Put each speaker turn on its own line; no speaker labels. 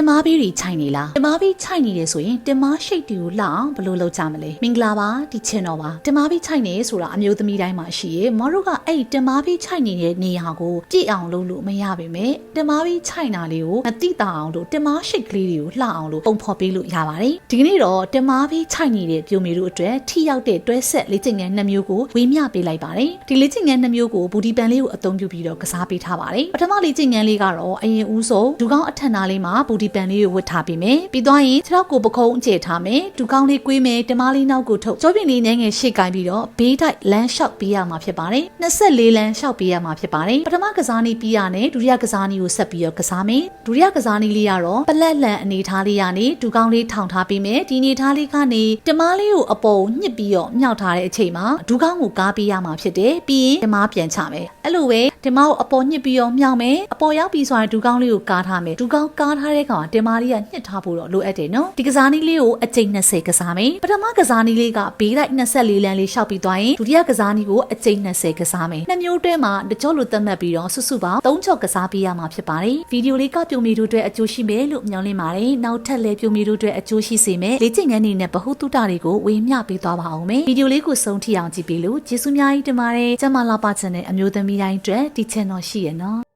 တင်မားဘေးတွေခြိုက်နေလားတင်မားဘေးခြိုက်နေတယ်ဆိုရင်တင်မားရှိတ်တူကိုလှအောင်ဘယ်လိုလုပ်ကြမလဲမင်္ဂလာပါဒီချင်တော်ပါတင်မားဘေးခြိုက်နေဆိုတာအမျိုးသမီးတိုင်းမှာရှိရေမတို့ကအဲ့ဒီတင်မားဘေးခြိုက်နေတဲ့နေရာကိုကြည့်အောင်လုပ်လို့မရပါပဲတင်မားဘေးခြိုက်တာလေးကိုမတိတာအောင်လို့တင်မားရှိတ်ကလေးတွေကိုလှအောင်လို့ပုံဖော်ပေးလို့ရပါတယ်ဒီကနေ့တော့တင်မားဘေးခြိုက်နေတဲ့ပြိုမေတို့အတွက်ထိရောက်တဲ့တွဲဆက်လေ့ကျင့်ငန်းနှစ်မျိုးကိုဝေမျှပေးလိုက်ပါတယ်ဒီလေ့ကျင့်ငန်းနှစ်မျိုးကိုဘူဒီပန်လေးကိုအသုံးပြုပြီးတော့ကစားပေးထားပါတယ်ပထမလေ့ကျင့်ငန်းလေးကတော့အရင်ဦးဆုံးဒူကောင်းအထက်နားလေးမှာဘူဒီပန်လေးကိုဝတ်ထားပေးမယ်ပြီးသွားရင်ခြေထောက်ကိုပခုံးအကျယ်ထားမယ်ဒူကောင်းလေးကွေးမယ်တမားလေးနောက်ကိုထုတ်ကြောပြင်လေးငယ်ငယ်ရှေ့ကိုင်းပြီးတော့ဘေးတိုက်လမ်းလျှောက်ပေးရမှာဖြစ်ပါတယ်24လမ်းလျှောက်ပေးရမှာဖြစ်ပါတယ်ပထမကစားနည်းပြီးရနဲ့ဒုတိယကစားနည်းကိုဆက်ပြီးတော့ကစားမယ်ဒုတိယကစားနည်းလေးကတော့ပလက်လန်အနေထားလေးရနေဒူကောင်းလေးထောင်ထားပေးမယ်ဒီအနေထားလေးကနေတမားလေးကိုအပေါ်ညှစ်ပြီးတော့မြောက်ထားတဲ့အချိန်မှာဒူကောင်းကိုကားပေးရမှာဖြစ်တယ်ပြီးရင်တမားပြန်ချမယ်အဲ့လိုပဲတမားကိုအပေါ်ညှစ်ပြီးတော့မြောက်မယ်အပေါ်ရောက်ပြီးဆိုရင်ဒူကောင်းလေးကိုကားထားမယ်ဒူကောင်းကားထားတဲ့ကောင်ကတမားလေးကညှစ်ထားဖို့တော့လိုအပ်တယ်နော်ဒီကစားနည်းလေးကိုအချိန်20ကစားမယ်ပထမကစားနည်းလေးကဘေးတိုက်24လမ်းလေးရှောက်ပြီးသွားရင်ဒုတိယကစားနည်းကိုအချိန်20ကစားမယ်နှစ်မျိုးတွဲမှာတကြောလိုသတ်မှတ်ပြီးတော့စုစုပေါင်း3ချော့ကစားပေးရမှာဖြစ်ပါတယ်ဗီဒီယိုလေးကပြုံမီတို့အတွက်အကျိုးရှိမယ်လို့မျှော်လင့်ပါတယ်နောက်ထပ်လည်းပြုံမီတို့အတွက်အကျိုးရှိစေမယ်လေ့ကျင့်ခန်းတွေနဲ့ဗဟုသုတတွေကိုဝေမျှပေးသွားပါအောင်မယ်ဗီဒီယိုလေးကိုဆုံးထိအောင်ကြည့်ပြီးလို့ကျေးဇူးများကြီးတင်ပါတယ်ကျမလာပါချန်တဲ့အမျိုးသမီးတိုင်းအတွက်ဒီ channel ရှိရနော်